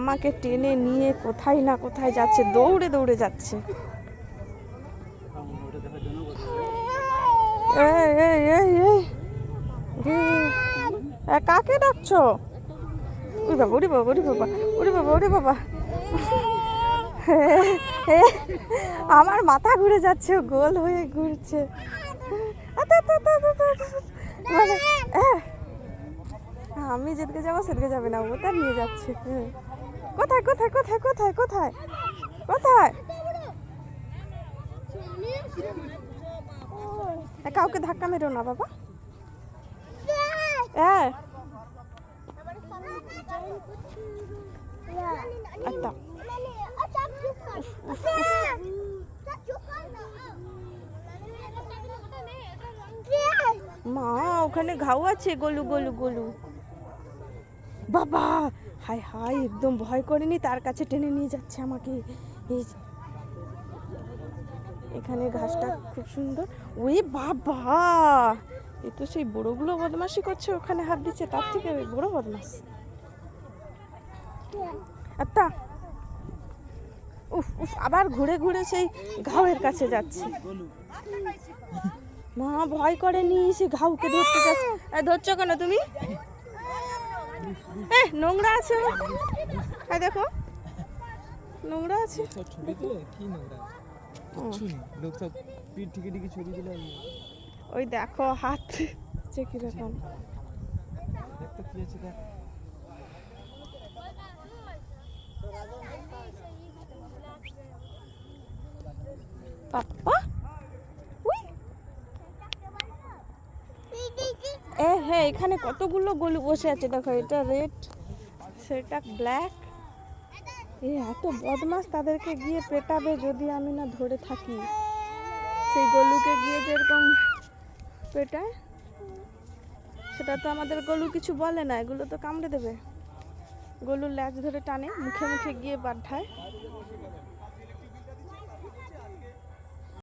আমাকে টেনে নিয়ে কোথায় না কোথায় যাচ্ছে, দৌড়ে দৌড়ে যাচ্ছে। কাকে ডাকছো উরি বাবা উরি বাবা উরি বাবা উরি বাবা উরি বাবা আমার মাথা ঘুরে যাচ্ছে, গোল হয়ে ঘুরছে। মানে আমি যেদিকে যাব সেদিকে যাবে না, ও তার নিয়ে যাচ্ছে। কোথায় কোথায় কোথায় কোথায় কোথায়? কোথায়? কাউকে ধাক্কা মেরো না, বাবা। হ্যাঁ মা, ওখানে ঘাউ আছে, গলু গলু গলু। বাবা হাই হাই একদম ভয় করেনি, তার কাছে টেনে নিয়ে যাচ্ছে আমাকে। এই এখানে ঘাসটা খুব সুন্দর। ওই বাবা, এ তো সেই বড়গুলো বদমাশি করছে, ওখানে হাত দিচ্ছে, তার থেকে ওই বড় বদমাস আত্মা, উফ উফ, আবার ঘুরে ঘুরে সেই ঘাউয়ের কাছে যাচ্ছে। মা, ভয় করেনি, সে ঘাউকে ধরতে যাচ্ছে। ধরছো কেন তুমি? এ নোংরা আছে। এই দেখো নোংরা আছে। কি নোংরা? লোক সব পিঠ থেকে টিকে ছবি দিলে ওই দেখো হাত। যে কীরকম। দেখ তো কি আছে দেখ। পাপ্পা উই এ হ্যাঁ এখানে কতগুলো গলু বসে আছে? দেখো, এটা রেড সেটা ব্ল্যাক এ, এত বদমাস তাদেরকে গিয়ে পেটাবে যদি আমি না ধরে থাকি। সেই গলুকে গিয়ে যেরকম পেটায়, সেটা তো আমাদের গলু কিছু বলে না, এগুলো তো কামড়ে দেবে। গলুর ল্যাজ ধরে টানে, মুখে মুখে গিয়ে বাধ্যায়